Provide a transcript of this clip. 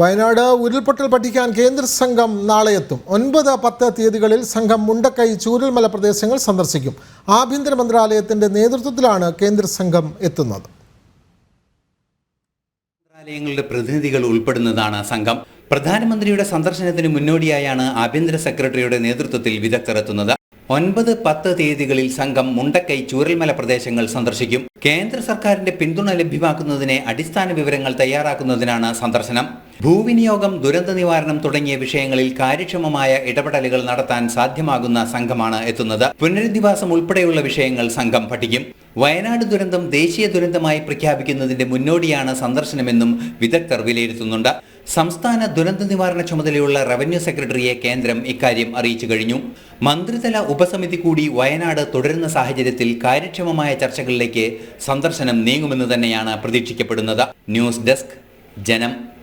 വയനാട് ഉരുൾപൊട്ടൽ പഠിക്കാൻ കേന്ദ്ര സംഘം നാളെ എത്തും. ഒൻപത് പത്ത് തീയതികളിൽ സംഘം മുണ്ടക്കൈ ചൂരൽമല പ്രദേശങ്ങൾ സന്ദർശിക്കും. ആഭ്യന്തര മന്ത്രാലയത്തിന്റെ നേതൃത്വത്തിലാണ് കേന്ദ്ര സംഘം എത്തുന്നത്. മന്ത്രാലയങ്ങളുടെ പ്രതിനിധികൾ ഉൾപ്പെടുന്നതാണ് സംഘം. പ്രധാനമന്ത്രിയുടെ സന്ദർശനത്തിന് മുന്നോടിയായാണ് ആഭ്യന്തര സെക്രട്ടറിയുടെ നേതൃത്വത്തിൽ വിദഗ്ധർ എത്തുന്നത്. ഒൻപത് പത്ത് തീയതികളിൽ സംഘം മുണ്ടക്കൈ ചൂരൽമല പ്രദേശങ്ങൾ സന്ദർശിക്കും. കേന്ദ്ര സർക്കാരിന്റെ പിന്തുണ ലഭ്യമാക്കുന്നതിന് അടിസ്ഥാന വിവരങ്ങൾ തയ്യാറാക്കുന്നതിനാണ് സന്ദർശനം. ഭൂവിനിയോഗം ദുരന്ത നിവാരണം തുടങ്ങിയ വിഷയങ്ങളിൽ കാര്യക്ഷമമായ ഇടപെടലുകൾ നടത്താൻ സാധ്യമാകുന്ന സംഘമാണ് എത്തുന്നത്. പുനരധിവാസം ഉൾപ്പെടെയുള്ള വിഷയങ്ങൾ സംഘം പഠിക്കും. വയനാട് ദുരന്തം ദേശീയ ദുരന്തമായി പ്രഖ്യാപിക്കുന്നതിന്റെ മുന്നോടിയാണ് സന്ദർശനമെന്നും വിദഗ്ധർ വിലയിരുത്തുന്നുണ്ട്. സംസ്ഥാന ദുരന്ത നിവാരണ ചുമതലയുള്ള റവന്യൂ സെക്രട്ടറിയെ കേന്ദ്രം ഇക്കാര്യം അറിയിച്ചു കഴിഞ്ഞു. മന്ത്രിതല ഉപസമിതി കൂടി വയനാട് തുടരുന്ന സാഹചര്യത്തിൽ കാര്യക്ഷമമായ ചർച്ചകളിലേക്ക് സന്ദർശനം നീങ്ങുമെന്ന് തന്നെയാണ് പ്രതീക്ഷിക്കപ്പെടുന്നത്. ന്യൂസ് ഡെസ്ക് ജനം.